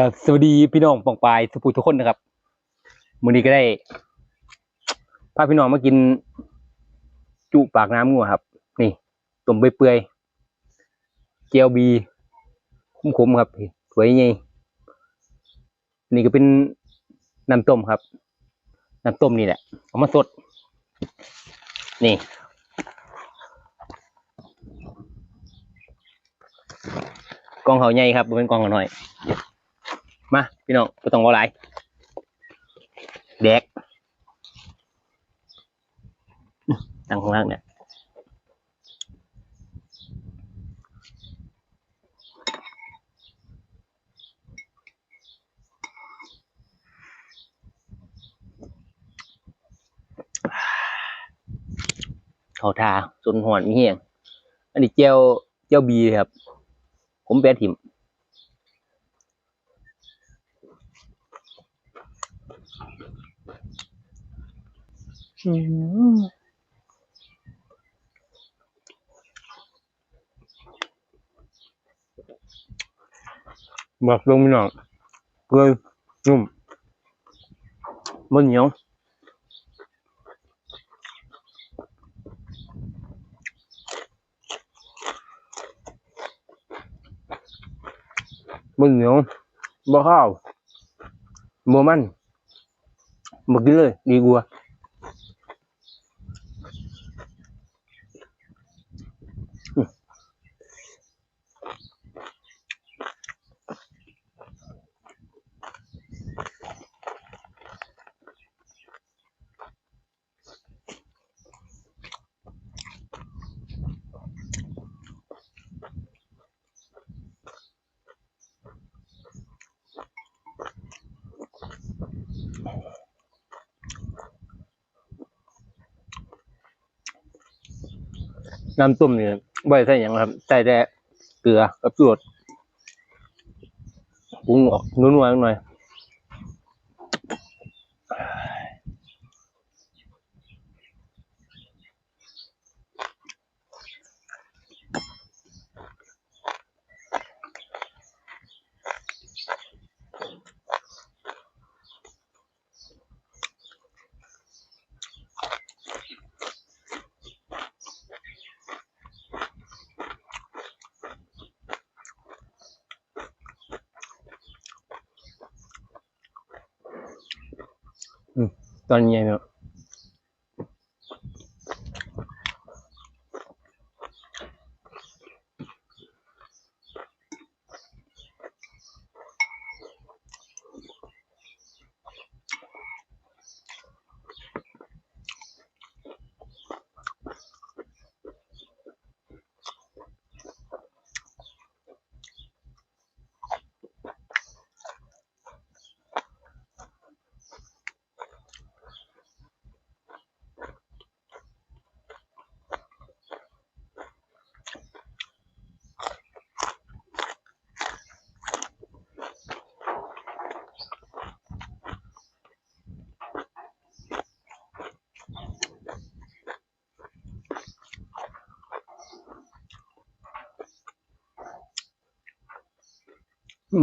กับสวัสดีพี่น้องปองปายทุกผู้ทุกคนนะครับมื้อนี้ก็ได้พาพี่น้องมากิน จุปากน้ำงัวครับ นี่ต้มเปื่อยๆเจียวบีขมๆครับสวยใหญ่นี่ก็เป็นน้ำต้มครับน้ำต้มนี่แหละเอามาสด นี่กองเขาใหญ่ครับเป็นกองเขาน้อย พี่น้องไม่ต้องรอหลายแดกตั้งข้างล่างเนี่ยเขาทาจนหอนมีเหี้ยงอันนี้เจียวเจียวบีครับ ผมแปรถิ่ม บักลงพี่น้องเปื่อยนุ่มมันเหนี น้ำต้มเนี่ยบ่ได้ใส่หยังครับใส่แต่เกลือกับสูตรปรุงออกนุ่นวๆหน่อย ตอนเย็นเนาะ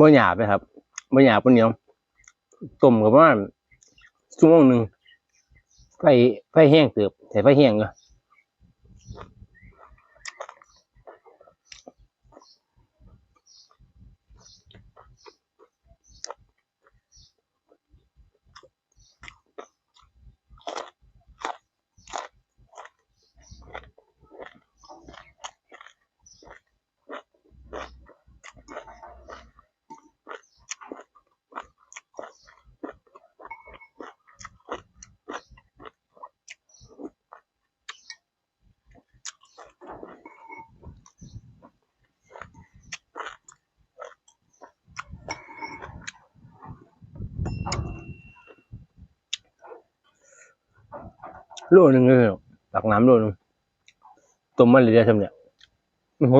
บ่หยาบเลยครับบ่หยาบบ่เหนียวต้มกับประมาณชั่วโมงหนึ่งไฟไฟแห้งเติบใส่ไฟแห้งเนาะ โลหนึ่งเลยตักน้ำโลหนึ่งต้มมันเลยได้ทำเนี่ยโอ้โห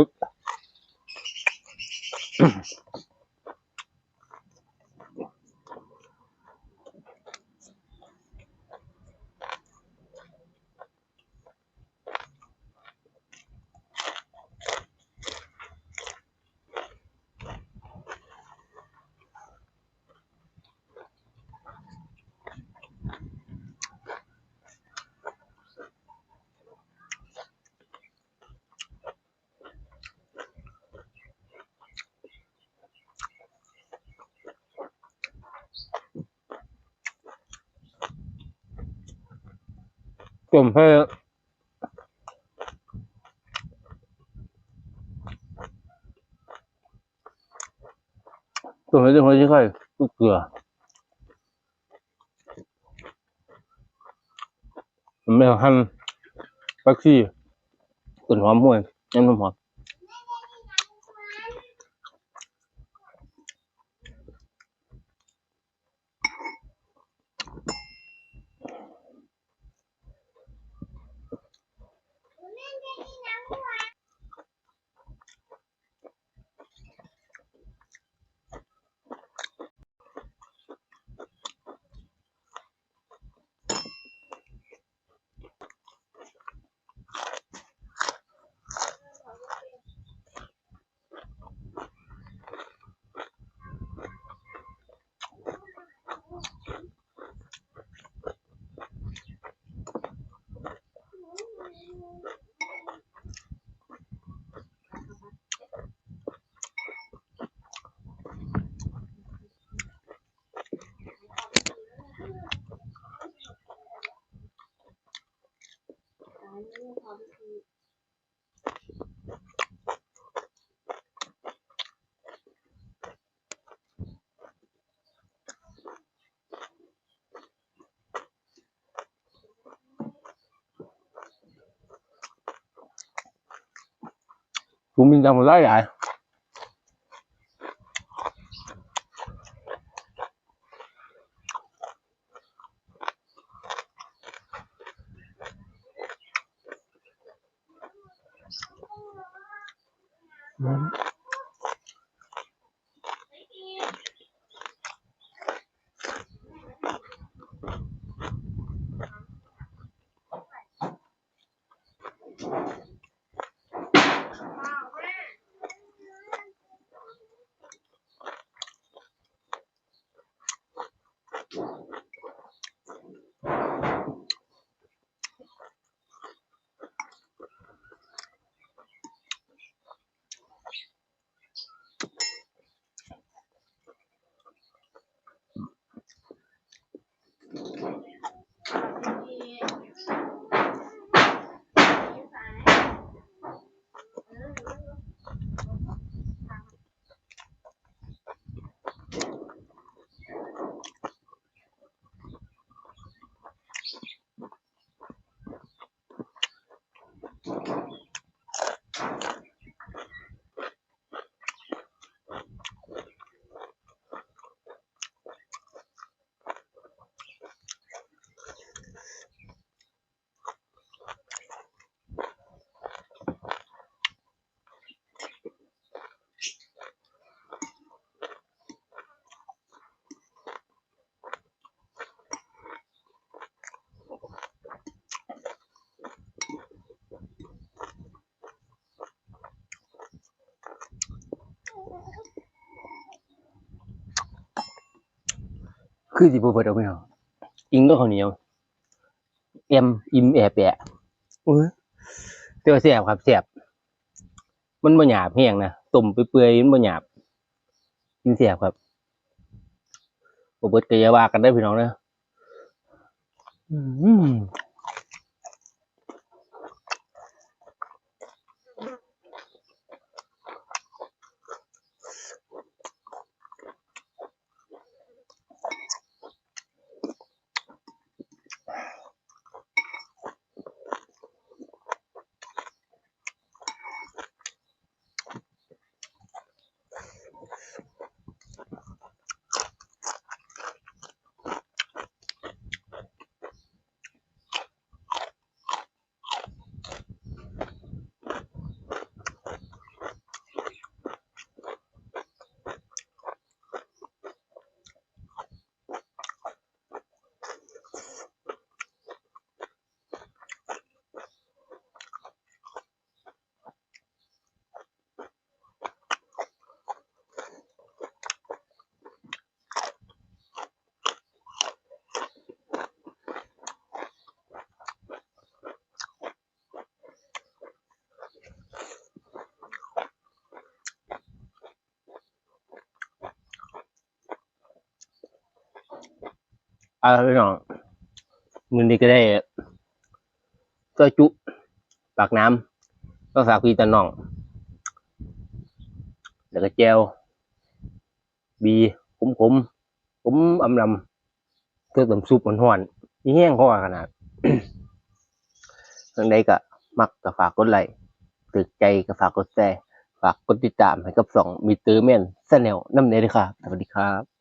ต้มให้จุ่มให้ด้วยหัวที่ค่อยลูกเกลือผมไม่หั่นปักซี่ต้นหอมห้วยน้ำหอมกูมีจังหว ไล่ใหญ่ คือสิบเปิดเอาไปเนาะอิงก็ข้าวเหนียวเอ็มอิมแอบแปะเออแต่ว่าแสบครับแสบมันบ่หยาบแห้งนะต้มไปเปื่อยๆมันบ่หยาบกินแสบครับบ่เบิดก็อย่าว่ากันได้อพี่น้องเด้ออืมาพี่น้องมือนี้ก็ได้ซอยจุปากน้ำก็ฝากพี่ตาน้อง แล้วก็แจวบีขมขมขมอำลำเพื่อต้มซุปหวานนี่แห้งข้อขนาดทางใดก็มักก็ฝากกดไลค์ตึกใจก็ฝากกดแชร์ฝากกดติดตามให้กับสองมิเตอร์แมนแซนแนลน้ำเนยด้วยครับสวัสดีครับ